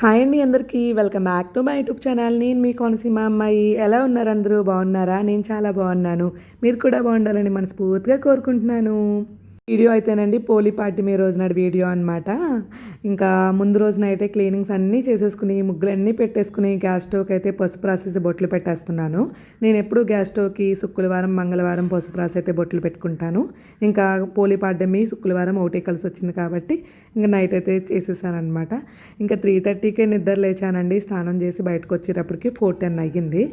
Hi అండి అందరికీ. Welcome back to my YouTube channel. నేను మీ కోనసీమ అమ్మాయి. ఎలా ఉన్నారు అందరూ? బాగున్నారా? నేను చాలా బాగున్నాను. మీరు కూడా బాగుండాలని మనస్ఫూర్తిగా కోరుకుంటున్నాను. వీడియో అయితేనండి పోలిపాటి మీ రోజు నాడు వీడియో అనమాట ఇంకా ముందు రోజున అయితే క్లీనింగ్స్ అన్నీ చేసేసుకుని ముగ్గులన్నీ పెట్టేసుకుని గ్యాస్ స్టవ్కి అయితే పసుపు రాసేసి బొట్లు పెట్టేస్తున్నాను. నేను ఎప్పుడు గ్యాస్ స్టవ్కి శుక్రవారం మంగళవారం పసుపు రాసి అయితే బొట్లు పెట్టుకుంటాను. ఇంకా పోలిపాడ్డమి శుక్రవారం ఒకటే కలిసి వచ్చింది కాబట్టి ఇంకా నైట్ అయితే చేసేసాను అనమాట ఇంకా త్రీ థర్టీకే నిద్ర లేచానండి. స్నానం చేసి బయటకు వచ్చేటప్పటికి ఫోర్ టెన్ అయ్యింది.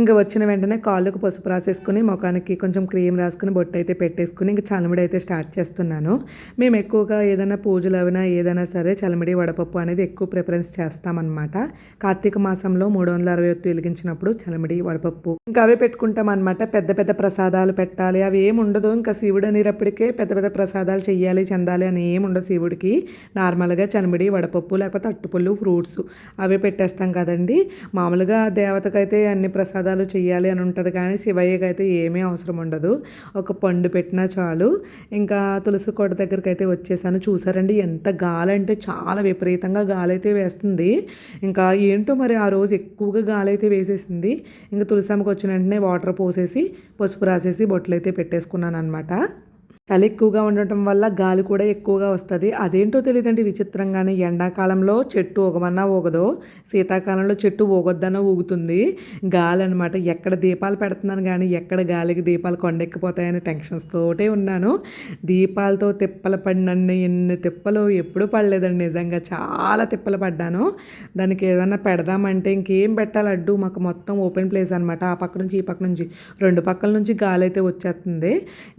ఇంకా వచ్చిన వెంటనే కాళ్ళకు పసుపు రాసేసుకుని ముఖానికి కొంచెం క్రీమ్ రాసుకుని బొట్టు అయితే పెట్టేసుకుని ఇంకా చలమిడి అయితే స్టార్ట్ చేస్తున్నాను. మేము ఎక్కువగా ఏదైనా పూజలు అవినా ఏదైనా సరే చలమిడి వడపప్పు అనేది ఎక్కువ ప్రిఫరెన్స్ చేస్తామన్నమాట. కార్తీక మాసంలో మూడు వందల అరవై ఒత్తు వెలిగించినప్పుడు చలమిడి వడపప్పు ఇంకా అవే పెట్టుకుంటాం అనమాట పెద్ద పెద్ద ప్రసాదాలు పెట్టాలి. అవి ఏమి ఉండదు. ఇంకా శివుడు అనేటప్పటికే పెద్ద పెద్ద ప్రసాదాలు చెయ్యాలి చెందాలి అని ఏమి ఉండదు శివుడికి. నార్మల్గా చలమిడి వడపప్పు లేకపోతే అట్టుపళ్ళు ఫ్రూట్స్ అవే పెట్టేస్తాం కదండి. మామూలుగా దేవతకైతే అన్ని ప్రసాదాలు చేయాలి అని ఉంటుంది కానీ శివయ్యకైతే ఏమీ అవసరం ఉండదు. ఒక పండు పెట్టినా చాలు. ఇంకా తులసి కోట దగ్గరికి అయితే వచ్చేసాను. చూసారండి ఎంత గాలి అంటే చాలా విపరీతంగా గాలి అయితే వేస్తుంది. ఇంకా ఏంటో మరి ఆ రోజు ఎక్కువగా గాలి అయితే వేసేసింది. ఇంకా తులసమ్మకి వచ్చిన వెంటనే వాటర్ పోసేసి పసుపు రాసేసి బొట్లు అయితే పెట్టేసుకున్నాను అనమాట చలి ఎక్కువగా ఉండటం వల్ల గాలి కూడా ఎక్కువగా వస్తుంది. అదేంటో తెలియదండి విచిత్రంగానే. ఎండాకాలంలో చెట్టు ఊగమన్నా ఊగదు. శీతాకాలంలో చెట్టు ఊగొద్దన్నా ఊగుతుంది. గాలి అనమాట ఎక్కడ దీపాలు పెడుతున్నాను కానీ ఎక్కడ గాలికి దీపాలు కొండెక్కిపోతాయని టెన్షన్స్ తోటే ఉన్నాను. దీపాలతో తిప్పలు పడినన్ని ఎన్ని తిప్పలు ఎప్పుడూ పడలేదండి. నిజంగా చాలా తిప్పలు పడ్డాను. దానికి ఏదైనా పెడదామంటే ఇంకేం పెట్టాలి? అడ్డు మాకు మొత్తం ఓపెన్ ప్లేస్ అనమాట ఆ పక్క నుంచి ఈ పక్క నుంచి రెండు పక్కల నుంచి గాలి అయితే వచ్చేస్తుంది.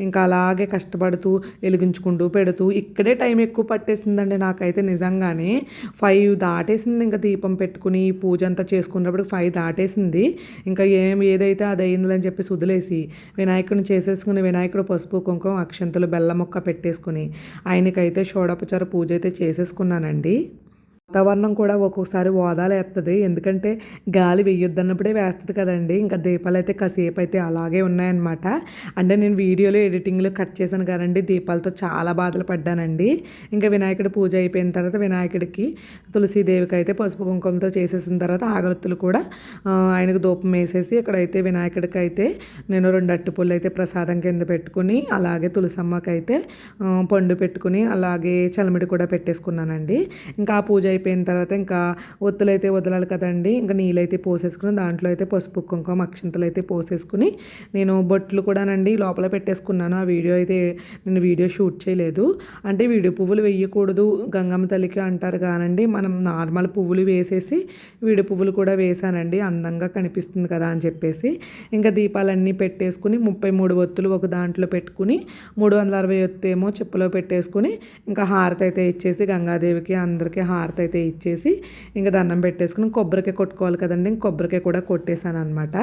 ఇంకా అలాగే కష్టం కష్టపడుతూ వెలిగించుకుంటూ పెడుతూ ఇక్కడే టైం ఎక్కువ పట్టేసిందండి నాకైతే నిజంగానే. ఫైవ్ దాటేసింది ఇంకా దీపం పెట్టుకుని పూజ అంతా చేసుకున్నప్పుడు ఫైవ్ దాటేసింది. ఇంకా ఏం ఏదైతే అది అయిందని చెప్పి వదిలేసి వినాయకుడిని చేసేసుకుని వినాయకుడు పసుపు కుంకుమ అక్షంతలు బెల్లం మొక్క పెట్టేసుకుని ఆయనకైతే షోడపచార పూజ అయితే చేసేసుకున్నానండి. వాతావరణం కూడా ఒక్కొక్కసారి ఓదాలేస్తుంది ఎందుకంటే గాలి వెయ్యొద్దన్నప్పుడే వేస్తుంది కదండి. ఇంకా దీపాలు అయితే కాసేపు అయితే అలాగే ఉన్నాయన్నమాట. అంటే నేను వీడియోలో ఎడిటింగ్లో కట్ చేశాను కదండి. దీపాలతో చాలా బాధలు పడ్డానండి. ఇంకా వినాయకుడి పూజ అయిపోయిన తర్వాత వినాయకుడికి తులసీదేవికి అయితే పసుపు కుంకుమతో చేసేసిన తర్వాత ఆగరత్తులు కూడా ఆయనకు దూపం వేసేసి ఇక్కడైతే వినాయకుడికి అయితే నేను రెండు అట్టుపుల్లు అయితే ప్రసాదం కింద పెట్టుకుని అలాగే తులసమ్మకి అయితే పండు పెట్టుకుని అలాగే చలమిడి కూడా పెట్టేసుకున్నానండి. ఇంకా ఆ పూజ అయిపోయిన తర్వాత ఇంకా ఒత్తులు అయితే వదలాలి కదండి. ఇంకా నీళ్ళైతే పోసేసుకుని దాంట్లో అయితే పసుపు కుంకుమ అక్షంతలు అయితే పోసేసుకుని నేను బొట్లు కూడానండి లోపల పెట్టేసుకున్నాను. ఆ వీడియో అయితే నేను వీడియో షూట్ చేయలేదు. అంటే వీడియో పువ్వులు వేయకూడదు గంగమ్మ తల్లికి అంటారు కానండి. మనం నార్మల్ పువ్వులు వేసేసి వీడియో పువ్వులు కూడా వేసానండి అందంగా కనిపిస్తుంది కదా అని చెప్పేసి. ఇంకా దీపాలన్నీ పెట్టేసుకుని ముప్పై మూడు ఒత్తులు ఒక దాంట్లో పెట్టుకుని మూడు వందల అరవై ఒత్తు ఏమో చెప్పులో పెట్టేసుకుని ఇంకా హారతి అయితే ఇచ్చేసి గంగాదేవికి అందరికీ హారతి అయితే ఇచ్చేసి ఇంకా దండం పెట్టేసుకుని కొబ్బరికాయ కొట్టుకోవాలి కదండి ఇంక కొబ్బరికాయ కూడా కొట్టేశాను అనమాట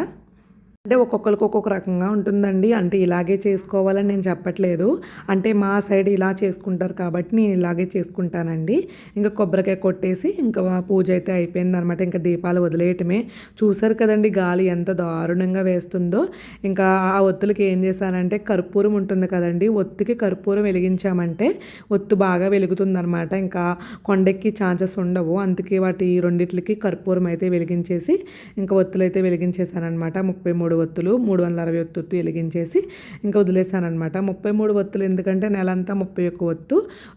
అంటే ఒక్కొక్కరికి ఒక్కొక్క రకంగా ఉంటుందండి. అంటే ఇలాగే చేసుకోవాలని నేను చెప్పట్లేదు. అంటే మా సైడ్ ఇలా చేసుకుంటారు కాబట్టి నేను ఇలాగే చేసుకుంటానండి. ఇంకా కొబ్బరికాయ కొట్టేసి ఇంకా పూజ అయితే అయిపోయింది అనమాట ఇంకా దీపాలు వదిలేయటమే. చూసారు కదండి గాలి ఎంత దారుణంగా వేస్తుందో. ఇంకా ఆ ఒత్తులకి ఏం చేశానంటే కర్పూరం ఉంటుంది కదండి. ఒత్తికి కర్పూరం వెలిగించామంటే ఒత్తు బాగా వెలుగుతుందనమాట. ఇంకా కొండెక్కి ఛాన్సెస్ ఉండవు. అందుకే వాటి రెండిట్లకి కర్పూరం అయితే వెలిగించేసి ఇంకా ఒత్తులు అయితే వెలిగించేసానమాట ముప్పై మూడు మూడు ఒత్తులు మూడు వందల అరవై ఒత్తు ఒత్తు వెలిగించేసి ఇంకా వదిలేసానమాట ముప్పై మూడు ఒత్తులు ఎందుకంటే నెలంతా ముప్పై ఒక్క ఒత్తు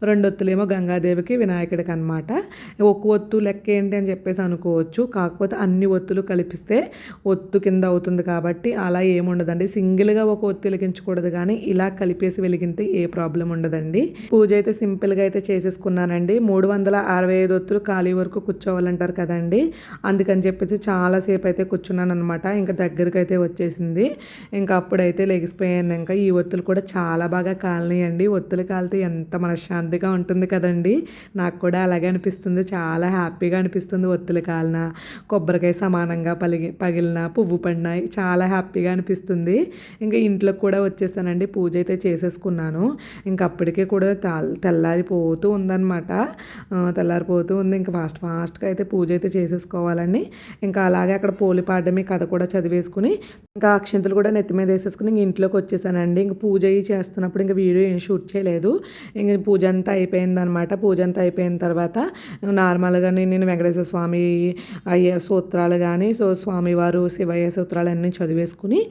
రెండు ఒత్తులేమో గంగాదేవికి వినాయకుడికి అనమాట ఒక్క ఒత్తు లెక్క ఏంటి అని చెప్పేసి అనుకోవచ్చు. కాకపోతే అన్ని ఒత్తులు కలిపిస్తే ఒత్తు కింద అవుతుంది కాబట్టి అలా ఏముండదండి. సింగిల్గా ఒక ఒత్తు వెలిగించకూడదు కానీ ఇలా కలిపేసి వెలిగితే ఏ ప్రాబ్లం ఉండదండి. పూజ అయితే సింపుల్గా అయితే చేసేసుకున్నానండి. మూడు వందల అరవై ఐదు ఒత్తులు ఖాళీ వరకు కూర్చోవాలంటారు కదండి. అందుకని చెప్పేసి చాలాసేపు అయితే కూర్చున్నాను అనమాట ఇంకా దగ్గరికి అయితే వచ్చేసింది. ఇంకా అప్పుడైతే లెగిసిపోయాను ఇంకా ఈ ఒత్తులు కూడా చాలా బాగా కాలనీయండి. ఒత్తులు కాలితే ఎంత మనశ్శాంతిగా ఉంటుంది కదండి. నాకు కూడా అలాగే అనిపిస్తుంది. చాలా హ్యాపీగా అనిపిస్తుంది ఒత్తులు కాలిన కొబ్బరికాయ సమానంగా పలిగి పగిలిన పువ్వు పడిన చాలా హ్యాపీగా అనిపిస్తుంది. ఇంకా ఇంట్లోకి కూడా వచ్చేసానండి. పూజ అయితే చేసేసుకున్నాను. ఇంకా అప్పటికే కూడా తెల్లారిపోతూ ఉందన్నమాట. తెల్లారిపోతూ ఉంది. ఇంకా ఫాస్ట్ ఫాస్ట్గా అయితే పూజ అయితే చేసేసుకోవాలని ఇంకా అలాగే అక్కడ పోలి కథ కూడా చదివేసుకుని ఇంకా అక్షింతలు కూడా నెత్తి మీద వేసేసుకుని ఇంక ఇంట్లోకి వచ్చేసానండి. ఇంక పూజ అయ్యి చేస్తున్నప్పుడు ఇంకా వీడియో ఏం షూట్ చేయలేదు. ఇంక పూజ అంతా అయిపోయింది అనమాట పూజ అంతా అయిపోయిన తర్వాత నార్మల్గా నేను వెంకటేశ్వర స్వామి అయ్యే సూత్రాలు కానీ సో స్వామివారు శివయ్య సూత్రాలు అన్నీ చదివేసుకుని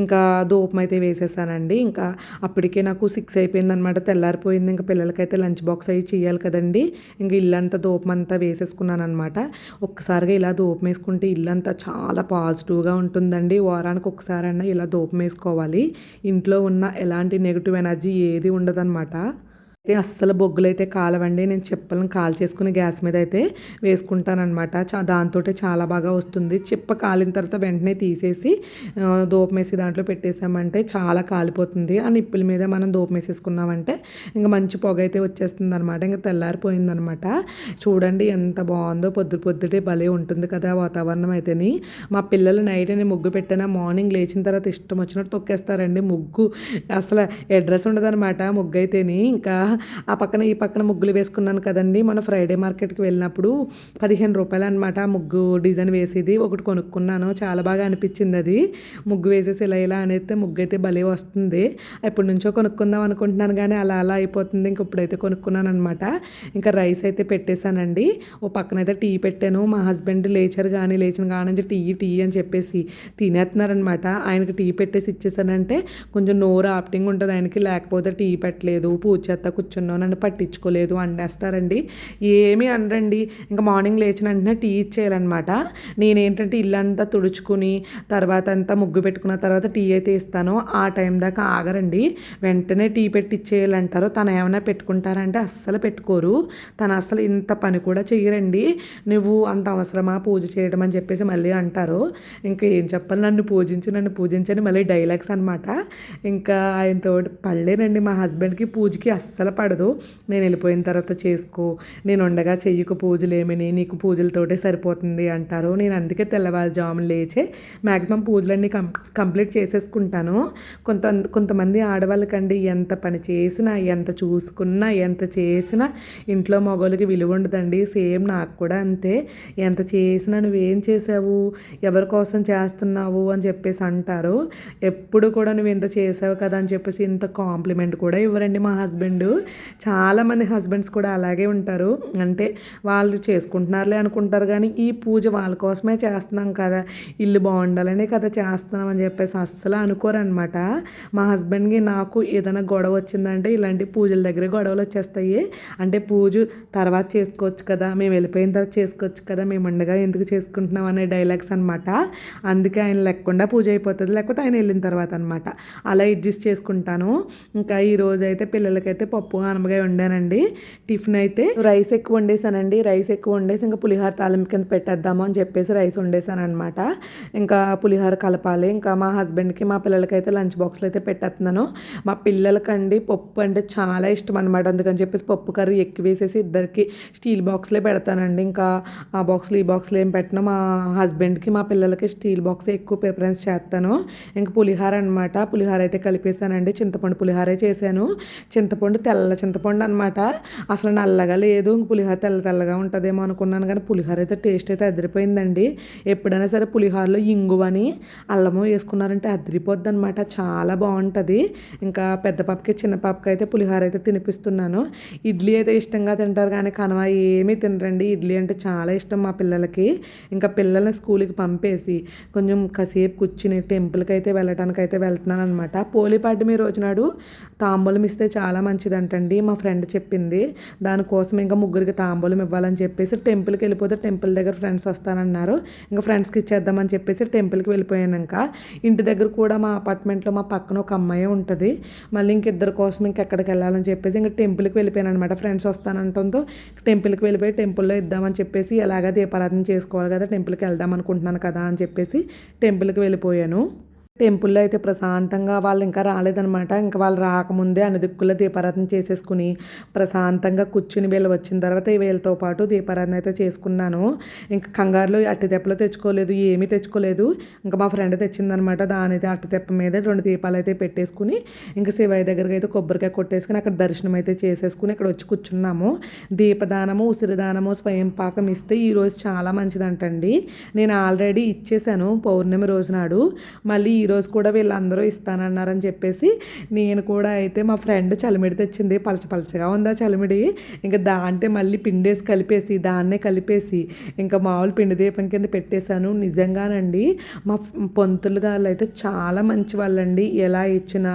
ఇంకా ధూపం అయితే వేసేసానండి. ఇంకా అప్పటికే నాకు సిక్స్ అయిపోయింది అనమాట తెల్లారిపోయింది. ఇంకా పిల్లలకైతే లంచ్ బాక్స్ అయ్యి చేయాలి కదండి. ఇంకా ఇల్లంతా ధూపం అంతా వేసేసుకున్నాను అనమాట ఒక్కసారిగా ఇలా ధూపం వేసుకుంటే ఇల్లంతా చాలా పాజిటివ్గా ఉంటుందండి. వారానికి ఒకసారైనా ఇలా దూపం వేసుకోవాలి ఇంట్లో ఉన్న ఎలాంటి నెగిటివ్ ఎనర్జీ ఏది ఉండదన్నమాట. అయితే అస్సలు బొగ్గులు అయితే కాలవండి. నేను చెప్పలను కాల్ చేసుకుని గ్యాస్ మీద అయితే వేసుకుంటానమాట చా దాంతో చాలా బాగా వస్తుంది. చిప్ప కాలిన తర్వాత వెంటనే తీసేసి దూపం దాంట్లో పెట్టేసామంటే చాలా కాలిపోతుంది. ఆ నిప్పుల మీద మనం దూపమేసేసుకున్నామంటే ఇంకా మంచి పొగ అయితే వచ్చేస్తుంది అనమాట ఇంకా తెల్లారిపోయిందనమాట చూడండి ఎంత బాగుందో. పొద్దు పొద్దుటే భలే ఉంటుంది కదా వాతావరణం అయితేని. మా పిల్లలు నైట్ నేను ముగ్గు పెట్టినా మార్నింగ్ లేచిన తర్వాత ఇష్టం వచ్చినట్టు తొక్కేస్తారండి ముగ్గు. అసలు అడ్రస్ ఉండదనమాట ముగ్గు అయితేని ఇంకా ఆ పక్కన ఈ పక్కన ముగ్గులు వేసుకున్నాను కదండి. మన ఫ్రైడే మార్కెట్కి వెళ్ళినప్పుడు పదిహేను రూపాయలు అనమాట ముగ్గు డిజైన్ వేసేది. ఒకటి కొనుక్కున్నాను. చాలా బాగా అనిపించింది అది. ముగ్గు వేసేసి ఇలా ఇలా అనేది ముగ్గు అయితే భలే వస్తుంది. ఎప్పటి నుంచో కొనుక్కుందాం అనుకుంటున్నాను కానీ అలా అలా అయిపోతుంది. ఇంక ఇప్పుడైతే కొనుక్కున్నాను అనమాట ఇంకా రైస్ అయితే పెట్టేశానండి. ఓ పక్కన అయితే టీ పెట్టాను. మా హస్బెండ్ లేచరు కానీ లేచిన కానీ టీ టీ అని చెప్పేసి తినేస్తున్నారనమాట ఆయనకి టీ పెట్టేసి ఇచ్చేసానంటే కొంచెం నోరు ఆప్టింగ్ ఉంటుంది. ఆయనకి లేకపోతే టీ పెట్టలేదు. పూచేత్త కూర్చున్నావు నన్ను పట్టించుకోలేదు అండేస్తారండి. ఏమీ అనరండి. ఇంకా మార్నింగ్ లేచిన వెంటనే టీ ఇచ్చేయాలన్నమాట. నేనేంటంటే ఇల్లంతా తుడుచుకుని తర్వాత అంతా ముగ్గు పెట్టుకున్న తర్వాత టీ అయితే ఇస్తాను. ఆ టైం దాకా ఆగరండి. వెంటనే టీ పెట్టిచ్చేయాలంటారు తను ఏమైనా పెట్టుకుంటారంటే అస్సలు పెట్టుకోరు. తను అసలు ఇంత పని కూడా చెయ్యరండి. నువ్వు అంత అవసరమా పూజ చేయడం అని చెప్పేసి మళ్ళీ అంటారు. ఇంకా ఏం చెప్పాలి? నన్ను పూజించి నన్ను పూజించని మళ్ళీ డైలాగ్స్ అనమాట ఇంకా ఆయనతో పడలేనండి మా హస్బెండ్కి పూజకి అస్సలు పడదు నేను వెళ్ళిపోయిన తర్వాత చేసుకో. నేను ఉండగా చెయ్యకు పూజలు ఏమని? నీకు పూజలతోటే సరిపోతుంది అంటారు. నేను అందుకే తెల్లవారుజామున లేచే మ్యాక్సిమం పూజలన్నీ కం కంప్లీట్ చేసేసుకుంటాను. కొంత కొంతమంది ఆడవాళ్ళకండి ఎంత పని చేసినా ఎంత చూసుకున్నా ఎంత చేసినా ఇంట్లో మగవాళ్ళకి విలువ ఉండదండి. సేమ్ నాకు కూడా అంతే. ఎంత చేసినా నువ్వేం చేసావు? ఎవరి కోసం చేస్తున్నావు? అని చెప్పేసి అంటారు. ఎప్పుడు కూడా నువ్వు ఇంత చేసావు కదా అని చెప్పేసి ఇంత కాంప్లిమెంట్ కూడా ఇవ్వరండి మా హస్బెండ్. చాలామంది హస్బెండ్స్ కూడా అలాగే ఉంటారు. అంటే వాళ్ళు చేసుకుంటున్నారులే అనుకుంటారు కానీ ఈ పూజ వాళ్ళ కోసమే చేస్తున్నాం కదా. ఇల్లు బాగుండాలనే కదా చేస్తున్నాం అని చెప్పేసి అస్సలు అనుకోరనమాట మా హస్బెండ్కి నాకు ఏదైనా గొడవ వచ్చిందంటే ఇలాంటి పూజల దగ్గర గొడవలు వచ్చేస్తాయి. అంటే పూజ తర్వాత చేసుకోవచ్చు కదా. మేము వెళ్ళిపోయిన తర్వాత చేసుకోవచ్చు కదా. మేము ఉండగా ఎందుకు చేసుకుంటున్నాం అనే డైలాగ్స్ అనమాట అందుకే ఆయన లేకుండా పూజ అయిపోతుంది. లేకపోతే ఆయన వెళ్ళిన తర్వాత అనమాట అలా అడ్జస్ట్ చేసుకుంటాను. ఇంకా ఈ రోజు అయితే పిల్లలకైతే పప్పు ఆనమగా వండానండి. టిఫిన్ అయితే రైస్ ఎక్కువ వండేసానండి. రైస్ ఎక్కువ వండేసి ఇంకా పులిహోర తాలింపు కింద పెట్టేద్దాము అని చెప్పేసి రైస్ వండేసాను అనమాట ఇంకా పులిహోర కలపాలి. ఇంకా మా హస్బెండ్కి మా పిల్లలకైతే లంచ్ బాక్స్లో అయితే పెట్టేస్తున్నాను. మా పిల్లలకండి పప్పు అంటే చాలా ఇష్టం అనమాట అందుకని చెప్పేసి పప్పు కర్రీ ఎక్కువ వేసేసి ఇద్దరికి స్టీల్ బాక్స్లే పెడతానండి. ఇంకా ఆ బాక్స్లు ఈ బాక్స్లు ఏం పెట్టినా. మా హస్బెండ్కి మా పిల్లలకి స్టీల్ బాక్స్ ఎక్కువ ప్రిఫరెన్స్ చేస్తాను. ఇంకా పులిహార అనమాట పులిహార అయితే కలిపేసానండి. చింతపండు పులిహారే చేశాను. చింతపండు తెల్ల చింతపండు అనమాట అసలు నల్లగా లేదు పులిహోర తెల్ల తెల్లగా ఉంటుందేమో అనుకున్నాను కానీ పులిహోర అయితే టేస్ట్ అయితే అదిరిపోయిందండి. ఎప్పుడైనా సరే పులిహోరలో ఇంగువని అల్లము వేసుకున్నారంటే అదిరిపోద్ది అనమాట చాలా బాగుంటుంది. ఇంకా పెద్ద పాపకి చిన్న పాపకి అయితే పులిహోర అయితే తినిపిస్తున్నాను. ఇడ్లీ అయితే ఇష్టంగా తింటారు కానీ కనవ ఏమీ తినరండి. ఇడ్లీ అంటే చాలా ఇష్టం మా పిల్లలకి. ఇంకా పిల్లల్ని స్కూల్కి పంపేసి కొంచెం కాసేపు కూర్చుని టెంపుల్కి అయితే వెళ్ళటానికి అయితే వెళ్తున్నాను అనమాట పోలిపాటి మీ రోజునాడు తాంబూలం ఇస్తే చాలా మంచిదండి. అండి మా ఫ్రెండ్ చెప్పింది. దానికోసం ఇంకా ముగ్గురికి తాంబూలం ఇవ్వాలని చెప్పేసి టెంపుల్కి వెళ్ళిపోతే టెంపుల్ దగ్గర ఫ్రెండ్స్ వస్తానన్నారు. ఇంకా ఫ్రెండ్స్కి ఇచ్చేద్దామని చెప్పేసి టెంపుల్కి వెళ్ళిపోయాక ఇంటి దగ్గర కూడా మా అపార్ట్మెంట్లో మా పక్కన ఒక అమ్మాయి ఉంటుంది. మళ్ళీ ఇంక కోసం ఇంకెక్కడికి వెళ్ళాలని చెప్పేసి ఇంకా టెంపుల్కి వెళ్ళిపోయాను అనమాట ఫ్రెండ్స్ వస్తానంటుందో టెంపుల్కి వెళ్ళిపోయి టెంపుల్లో ఇద్దామని చెప్పేసి ఎలాగా దీపారాధన చేసుకోవాలి కదా టెంపుల్కి వెళ్దాం అనుకుంటున్నాను కదా అని చెప్పేసి టెంపుల్కి వెళ్ళిపోయాను. టెంపుల్లో అయితే ప్రశాంతంగా వాళ్ళు ఇంకా రాలేదనమాట ఇంకా వాళ్ళు రాకముందే అన్ని దిక్కుల దీపారాధన చేసేసుకుని ప్రశాంతంగా కూర్చుని వీళ్ళు వచ్చిన తర్వాత వీళ్ళతో పాటు దీపారాధన అయితే చేసుకున్నాను. ఇంకా కంగారులో అట్టి తెప్పలో తెచ్చుకోలేదు ఏమీ తెచ్చుకోలేదు. ఇంకా మా ఫ్రెండ్ తెచ్చిందనమాట దాని అయితే అట్టి తెప్ప మీద రెండు దీపాలు అయితే పెట్టేసుకుని ఇంకా శివయ్య దగ్గరికి అయితే కొబ్బరికాయ కొట్టేసుకుని అక్కడ దర్శనం అయితే చేసేసుకుని ఇక్కడ వచ్చి కూర్చున్నాము. దీపదానము ఉసిరిదానము స్వయం పాకం ఇస్తే ఈరోజు చాలా మంచిదంటండి. నేను ఆల్రెడీ ఇచ్చేసాను పౌర్ణమి రోజు నాడు. మళ్ళీ ఈరోజు కూడా వీళ్ళందరూ ఇస్తానన్నారని చెప్పేసి నేను కూడా అయితే మా ఫ్రెండ్ చలిమిడి తెచ్చింది. పలచ పలచగా ఉందా చలిమిడి? ఇంకా దాంటే మళ్ళీ పిండేసి కలిపేసి దాన్నే కలిపేసి ఇంకా మామూలు పిండి దీపం కింద పెట్టేశాను. నిజంగానండి మా పొంతులు గారు అయితే చాలా మంచి వాళ్ళండి ఎలా ఇచ్చినా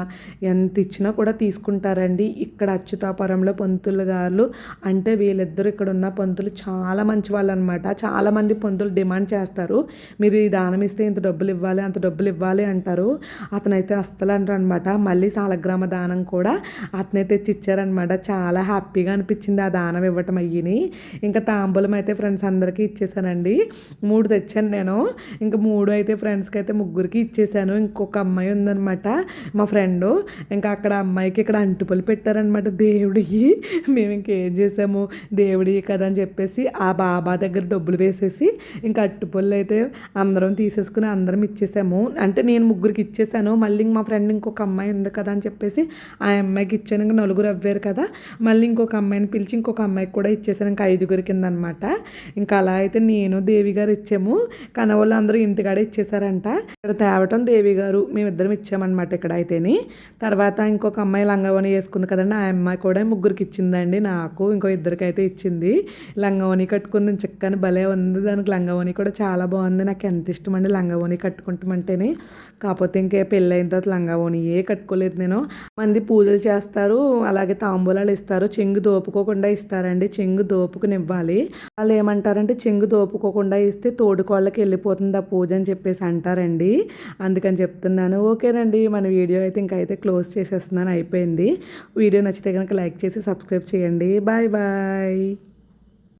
ఎంత ఇచ్చినా కూడా తీసుకుంటారండి. ఇక్కడ అచ్యుతాపురంలో పొంతులు గారు అంటే వీళ్ళిద్దరు ఇక్కడ ఉన్న పొంతులు చాలా మంచి వాళ్ళు అనమాట చాలామంది పొంతులు డిమాండ్ చేస్తారు. మీరు ఈ దానం ఇస్తే ఇంత డబ్బులు ఇవ్వాలి అంత డబ్బులు ఇవ్వాలి అంటారు. అతనైతే అస్సలు అంటారు అనమాట మళ్ళీ సాలగ్రామ దానం కూడా అతనైతే తెచ్చి ఇచ్చారనమాట చాలా హ్యాపీగా అనిపించింది ఆ దానం ఇవ్వటం అయ్యిని. ఇంకా తాంబూలం అయితే ఫ్రెండ్స్ అందరికీ ఇచ్చేసానండి. మూడు తెచ్చాను నేను. ఇంకా మూడు అయితే ఫ్రెండ్స్కి అయితే ముగ్గురికి ఇచ్చేసాను. ఇంకొక అమ్మాయి ఉందనమాట మా ఫ్రెండ్. ఇంకా అక్కడ అమ్మాయికి ఇక్కడ అంటుపల్లి పెట్టారనమాట. దేవుడికి మేము ఇంకేం చేసాము? దేవుడి కదా అని చెప్పేసి ఆ బాబా దగ్గర డబ్బులు వేసేసి ఇంకా అట్టుపళ్ళు అయితే అందరం తీసేసుకుని అందరం ఇచ్చేసాము. అంటే నేను ముగ్గురికి ఇచ్చేసాను. మళ్ళీ మా ఫ్రెండ్ ఇంకొక అమ్మాయి ఉంది కదా అని చెప్పేసి ఆ అమ్మాయికి ఇచ్చాను. ఇంకా నలుగురు అవ్వారు కదా. మళ్ళీ ఇంకొక అమ్మాయిని పిలిచి ఇంకొక అమ్మాయికి కూడా ఇచ్చేసాను. ఇంకా ఐదుగురి కింద అనమాట ఇంకా అలా అయితే నేను దేవి గారు ఇచ్చాము. కనవాళ్ళు అందరూ ఇంటికాడ ఇచ్చేసారంట. ఇక్కడ తేవటం దేవి గారు మేమిద్దరం ఇచ్చామన్నమాట ఇక్కడ అయితేని. తర్వాత ఇంకొక అమ్మాయి లంగవని వేసుకుంది కదండి. ఆ అమ్మాయి కూడా ముగ్గురికి ఇచ్చిందండి. నాకు ఇంకో ఇద్దరికి అయితే ఇచ్చింది. లంగవని కట్టుకుంది. చక్కని భలే ఉంది. దానికి లంగవని కూడా చాలా బాగుంది. నాకు ఎంత ఇష్టం అండి లంగవని కట్టుకుంటామంటేనే. కాకపోతే ఇంకే పెళ్ళైన తర్వాత లంగావోని ఏ కట్టుకోలేదు నేను. మంది పూజలు చేస్తారు అలాగే తాంబూలాలు ఇస్తారు. చెంగు దోపుకోకుండా ఇస్తారండి. చెంగు దోపుకుని ఇవ్వాలి వాళ్ళు ఏమంటారంటే చెంగు దోపుకోకుండా ఇస్తే తోడుకోళ్ళకి వెళ్ళిపోతుంది ఆ పూజ అని చెప్పేసి అంటారండి. అందుకని చెప్తున్నాను. ఓకేనండి మన వీడియో అయితే ఇంకైతే క్లోజ్ చేసేస్తున్నాను. అయిపోయింది. వీడియో నచ్చితే కనుక లైక్ చేసి సబ్స్క్రైబ్ చేయండి. Bye bye.